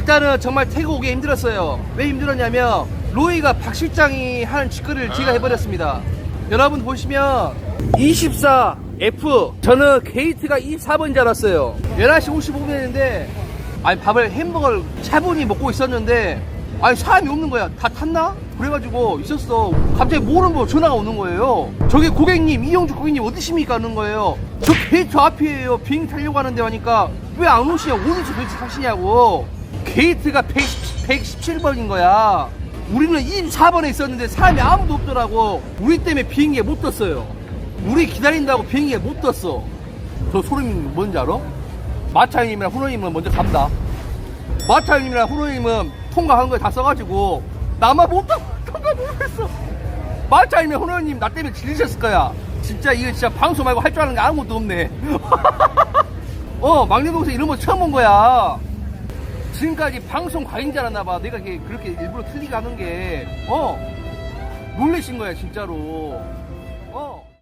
일단은 정말 태국 오기 힘들었어요. 왜 힘들었냐면 로이가 박 실장이 하는 짓거리를 제가 해버렸습니다. 여러분 보시면 24 F 저는 게이트가 24번인 줄 알았어요. 11시 55분인데 아니 밥을 햄버거를 차분히 먹고 있었는데 아니 사람이 없는 거야. 다 탔나? 그래가지고 있었어. 갑자기 모르는 거 전화가 오는 거예요. 저기 고객님 이용주 고객님 어디십니까? 하는 거예요. 저 게이트 앞이에요. 비행기 타려고 하는데 하니까 왜 안 오시냐고 어디서 도대체 타시냐고. 게이트가 110, 117번인 거야. 우리는 24번에 있었는데 사람이 아무도 없더라고. 우리 때문에 비행기에 못 떴어요. 우리 기다린다고 비행기에 못 떴어. 저 소름이 뭔지 알아? 마차님이랑 후노님은 먼저 간다. 마차님이랑 후노님은 통과한 거다 써가지고 나만 못 타- 통과 못했어. 마차님이랑 후노님 나 때문에 질리셨을 거야. 진짜 이거 진짜 방송 말고 할 줄 아는 게 아무것도 없네. 어 막내 동생 이런 거 처음 본 거야. 지금까지 방송 과잉 자라나 봐. 내가 그렇게 일부러 틀리게 하는 게, 어, 놀래신 거야, 진짜로. 어.